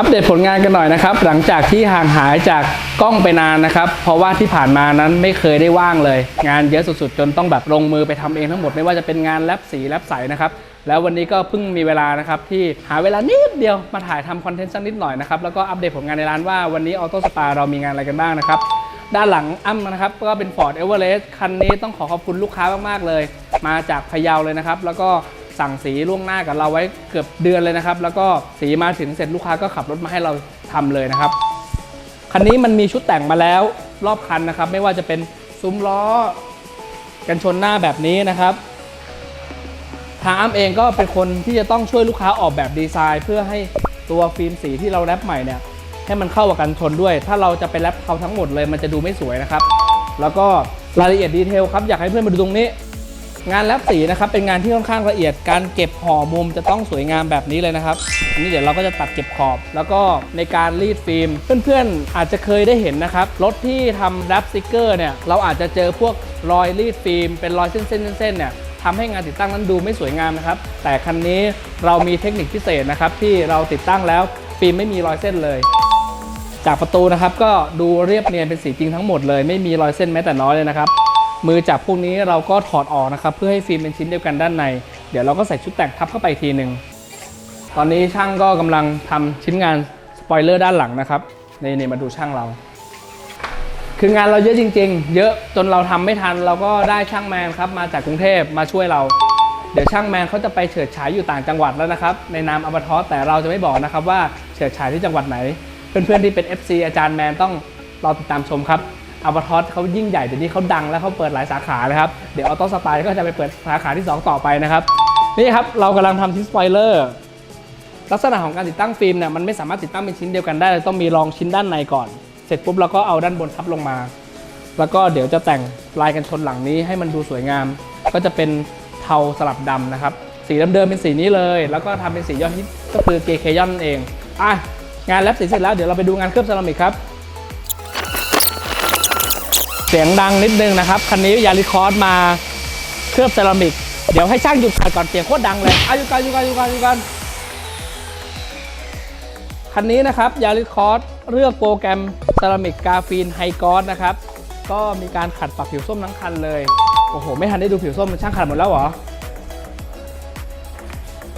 อัปเดตผลงานกันหน่อยนะครับ หลังจากที่ห่างหายจากกล้องไปนานนะครับ เพราะว่าที่ผ่านมานั้นไม่เคยได้ว่างเลย งานเยอะสุดๆ จนต้องแบบลงมือไปทำเองทั้งหมดไม่ว่าจะเป็นงานแลบสีแลบใสนะครับแล้ววันนี้ก็เพิ่งมีเวลานะครับที่หาเวลานิดเดียวมาถ่ายทำคอนเทนต์สักนิดหน่อยนะครับแล้วก็อัปเดตผลงานในร้านว่าวันนี้ออโต้สปาเรามีงานอะไรกันบ้างนะครับด้านหลังอ้ำนะครับก็เป็น Ford Everest คันนี้ต้องขอขอบคุณลูกค้ามากๆเลย มาจากพะเยาเลยนะครับ แล้วก็ สั่งสีล่วงหน้ากับเราไว้เกือบเดือนเลยนะครับ แล้วก็สีมาถึงเสร็จลูกค้าก็ขับรถมาให้เราทำเลยนะครับ คันนี้มันมีชุดแต่งมาแล้วรอบคันนะครับ ไม่ว่าจะเป็นซุ้มล้อ กันชนหน้าแบบนี้นะครับ ทางอ้ำเองก็เป็นคนที่จะต้องช่วยลูกค้าออกแบบดีไซน์ เพื่อให้ตัวฟิล์มสีที่เราแรปใหม่เนี่ยให้มันเข้ากับกันชนด้วย ถ้าเราจะไปแรปเขาทั้งหมดเลย มันจะดูไม่สวยนะครับ แล้วก็รายละเอียดดีเทลครับอยากให้เพื่อนมาดูตรงนี้ งานแรปสีนะครับเป็นงานที่ค่อนข้างละเอียดการเก็บห่อมุมจะต้องสวยงามแบบนี้เลยนะครับอันนี้เดี๋ยวเราก็จะตัดเก็บขอบ แล้วก็ในการรีดฟิล์ม เพื่อนๆอาจจะเคยได้เห็นนะครับรถที่ทำแรปสติกเกอร์เนี่ยเราอาจจะเจอพวกรอยรีดฟิล์มเป็นรอยเส้นๆเส้นๆเนี่ยทำให้งานติดตั้งนั้นดูไม่สวยงามนะครับ แต่คันนี้เรามีเทคนิคพิเศษนะครับที่เราติดตั้งแล้วฟิล์มไม่มีรอยเส้นเลย จากประตูนะครับก็ดูเรียบเนียนเป็นสีจริงทั้งหมดเลย ไม่มีรอยเส้นแม้แต่น้อยเลยนะครับ มือจับพวกนี้เราก็ถอดออกนะครับ เพื่อให้ฟิล์มเป็นชิ้นเดียวกันด้านใน เดี๋ยวเราก็ใส่ชุดแต่งทับเข้าไปทีหนึ่งตอนนี้ช่างก็กำลังทำชิ้นงานสปอยเลอร์ด้านหลังนะครับนี่นี่มาดูช่างเรา คืองานเราเยอะจริง ๆ เยอะจนเราทำไม่ทัน เราก็ได้ช่างแมนครับมาจากกรุงเทพมาช่วยเราเดี๋ยวช่างแมนเขาจะไปเฉิดฉายอยู่ต่างจังหวัดแล้วนะครับ ในนามอับทอสแต่เราจะไม่บอกนะครับว่าเฉิดฉายที่จังหวัดไหน เพื่อนๆที่เป็น FC อาจารย์แมนต้องรอติดตามชมครับ อับทอสเขายิ่งใหญ่เดี๋ยวนี้เขาดังแล้วเขาเปิดหลายสาขาเลยครับ เดี๋ยวออโต้สไตล์ก็จะไปเปิดสาขาที่ 2 ต่อไปนะครับ นี่ครับ เรากำลังทำชิ้นสปอยเลอร์ลักษณะของการติดตั้งฟิล์มเนี่ยมันไม่สามารถติดตั้งเป็นชิ้นเดียวกันได้เลยต้องมีรองชิ้นด้านในก่อน เสร็จปุ๊บเราก็เอาด้านบนทับลงมา แล้วก็เดี๋ยวจะแต่งลายกันชนหลังนี้ให้มันดูสวยงาม ก็จะเป็นเทาสลับดำนะครับสีเดิมๆเป็นสีนี้เลย แล้วก็ทำเป็นสียอดฮิตก็คือเกเคยอนเองอะงานแลปสีเสร็จแล้วเดี๋ยวเราไปดูงานเคลือบเซรามิกครับ เสียงดังนิดนึงนะครับ คันนี้ยาริคอร์สมาเคลือบเซรามิก เดี๋ยวให้ช่างหยุดขัดก่อนเสียงโคตรดังเลยอะหยุก่อนหยุดก่อนหยุดก่อนหยุก่อนคันนี้นะครับยาริคอร์สเลือกโปรแกรมเซรามิกกาฟีนไฮกอสนะครับ ก็มีการขัดปรับผิวส้มทั้งคันเลย โอ้โห ไม่ทันได้ดูผิวส้มมันช่างขัดหมดแล้วเหรอ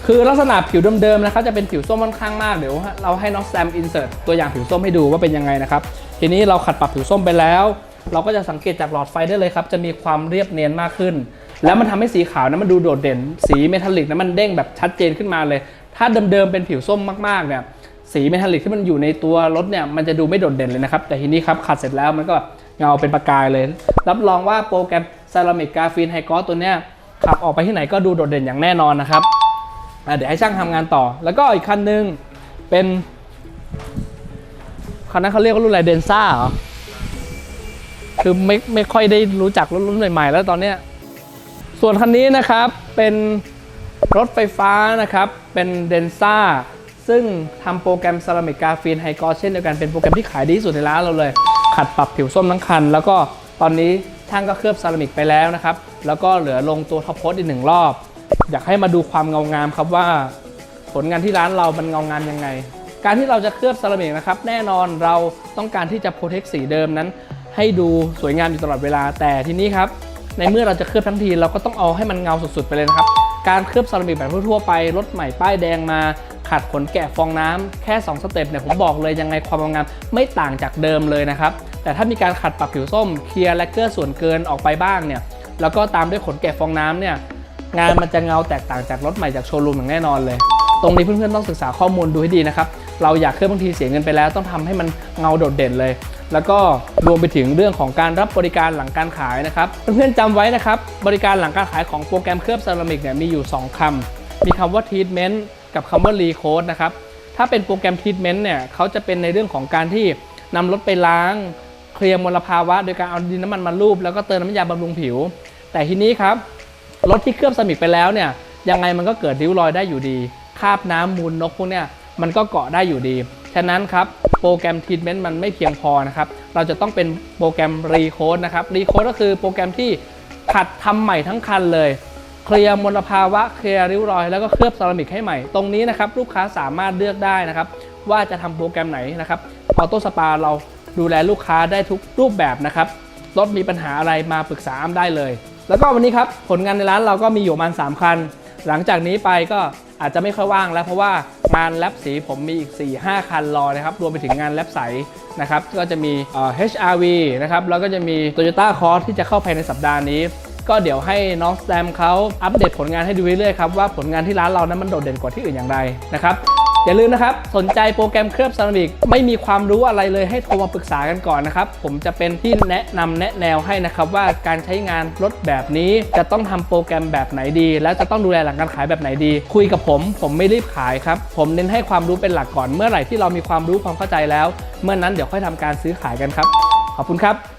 คือลักษณะผิวเดิมๆนะครับจะเป็นผิวส้มค่อนข้างมากเดี๋ยวเราให้น้องแซมอินเสิร์ตตัวอย่างผิวส้มให้ดูว่าเป็นยังไงนะครับ ทีนี้เราขัดปรับผิวส้มไปแล้ว เราก็จะสังเกตจากหลอดไฟได้เลยครับ จะมีความเรียบเนียนมากขึ้น แล้วมันทำให้สีขาวนั้นมันดูโดดเด่น สีเมทัลลิกนั้นมันเด้งแบบชัดเจนขึ้นมาเลย ถ้าเดิมๆเป็นผิวส้มมากๆเนี่ยสีเมทัลลิกที่มันอยู่ในตัวรถเนี่ยมันจะดูไม่โดดเด่นเลยนะครับ แต่ทีนี้ครับขัดเสร็จแล้วมันก็เงาเป็นประกายเลย รับรองว่าโปรแกรมเซรามิกกาฟีนไฮกอสตัวเนี้ยขับออกไปที่ไหนก็ดูโดดเด่นอย่างแน่นอนนะครับเดี๋ยวให้ช่างทำงานต่อ แล้วก็อีกคันหนึงเป็นคันนั้นเขาเรียกว่ารุ่นอะไรเดนซ่าเหรอ คือไม่ไม่ค่อยได้รู้จักรถรุ่นใหม่ๆ แล้วตอนเนี้ยส่วนคันนี้นะครับเป็นรถไฟฟ้านะครับ เป็นเดนซ่าซึ่งทำโปรแกรม Ceramic Graphene High Gloss เช่นเดียวกันเป็นโปรแกรมที่ขายดีที่สุดในร้านเราเลย ขัดปรับผิวส้มทั้งคัน แล้วก็ตอนนี้ช่างก็เคลือบเซรามิกไปแล้วนะครับ แล้วก็เหลือลงตัวท็อปโพสอีกหนึ่งรอบ อยากให้มาดูความเงางามครับว่า ผลงานที่ร้านเรามันเงางามยังไง การที่เราจะเคลือบเซรามิกนะครับแน่นอนเราต้องการที่จะโปรเทคสีเดิมนั้น ให้ดูสวยงามอยู่ตลอดเวลา แต่ทีนี้ครับ ในเมื่อเราจะเคลือบทั้งทีเราก็ต้องเอาให้มันเงาสุดๆไปเลยนะครับ การเคลือบเซรามิกแบบทั่วๆไปรถใหม่ป้ายแดงมาขัดขนแกะฟองน้ำแค่ 2 สเต็ปเนี่ยผมบอกเลยยังไงความงามไม่ต่างจากเดิมเลยนะครับ แต่ถ้ามีการขัดปรับผิวส้มเคลียร์แลกเกอร์ส่วนเกินออกไปบ้างเนี่ยแล้วก็ตามด้วยขนแกะฟองน้ำเนี่ยงานมันจะเงาแตกต่างจากรถใหม่จากโชว์รูมอย่างแน่นอนเลย ตรงนี้เพื่อนๆต้องศึกษาข้อมูลดูให้ดีนะครับ เราอยากเคลือบบางทีเสียเงินไปแล้วต้องทำให้มันเงาโดดเด่นเลย แล้วก็รวมไปถึงเรื่องของการรับบริการหลังการขายนะครับเพื่อนๆจำไว้นะครับบริการหลังการขายของโปรแกรมเคลือบเซรามิกเนี่ยมีอยู่ 2คำมีคำว่า treatment กับคำว่า recode นะครับถ้าเป็นโปรแกรม treatment เนี่ยเขาจะเป็นในเรื่องของการที่นำรถไปล้างเคลียร์มลภาวะ โดยการเอาดินน้ำมันมาลูบแล้วก็เติมน้ำยาบำรุงผิว แต่ทีนี้ครับรถที่เคลือบเซรามิกไปแล้วเนี่ยยังไงมันก็เกิดริ้วรอยได้อยู่ดี คาบน้ำมูลนกพวกเนี่ย มันก็เกาะได้อยู่ดี ฉะนั้นครับโปรแกรมทรีทเมนต์มันไม่เพียงพอนะครับ เราจะต้องเป็นโปรแกรมรีโคดนะครับรีโคดก็คือโปรแกรมที่ขัดทำใหม่ทั้งคันเลยเคลียร์มลภาวะเคลียร์ริ้วรอย แล้วก็เคลือบเซรามิกให้ใหม่ ตรงนี้นะครับลูกค้าสามารถเลือกได้นะครับ ว่าจะทำโปรแกรมไหนนะครับออโต้สปาเราดูแลลูกค้าได้ทุกรูปแบบนะครับรถมีปัญหาอะไรมาปรึกษาอ้ำได้เลย แล้วก็วันนี้ครับผลงานในร้านเราก็มีอยู่ประมาณ3คัน หลังจากนี้ไปก็อาจจะไม่ค่อยว่างแล้ว เพราะว่างานแลบสีผมมีอีก 4-5 คันรอนะครับ รวมไปถึงงานแลบใสนะครับ ก็จะมีเอ่อ HRV นะครับ แล้วก็จะมี Toyota Cross ที่จะเข้าภายในสัปดาห์นี้ ก็เดี๋ยวให้น้องแซมเขาอัปเดตผลงานให้ดูเรื่อยๆครับว่าผลงานที่ร้านเรานั้นมันโดดเด่นกว่าที่อื่นอย่างไรนะครับ อย่าลืมนะครับ สนใจโปรแกรมเคลือบเซรามิกไม่มีความรู้อะไรเลยให้โทรมาปรึกษากันก่อนนะครับ ผมจะเป็นที่แนะนำแนะแนวให้นะครับ ว่าการใช้งานรถแบบนี้ จะต้องทำโปรแกรมแบบไหนดี และจะต้องดูแลหลังการขายแบบไหนดี คุยกับผม ผมไม่รีบขายครับ ผมเน้นให้ความรู้เป็นหลักก่อนเมื่อไหร่ที่เรามีความรู้ความเข้าใจแล้ว เมื่อนั้นเดี๋ยวค่อยทำการซื้อขายกันครับ ขอบคุณครับ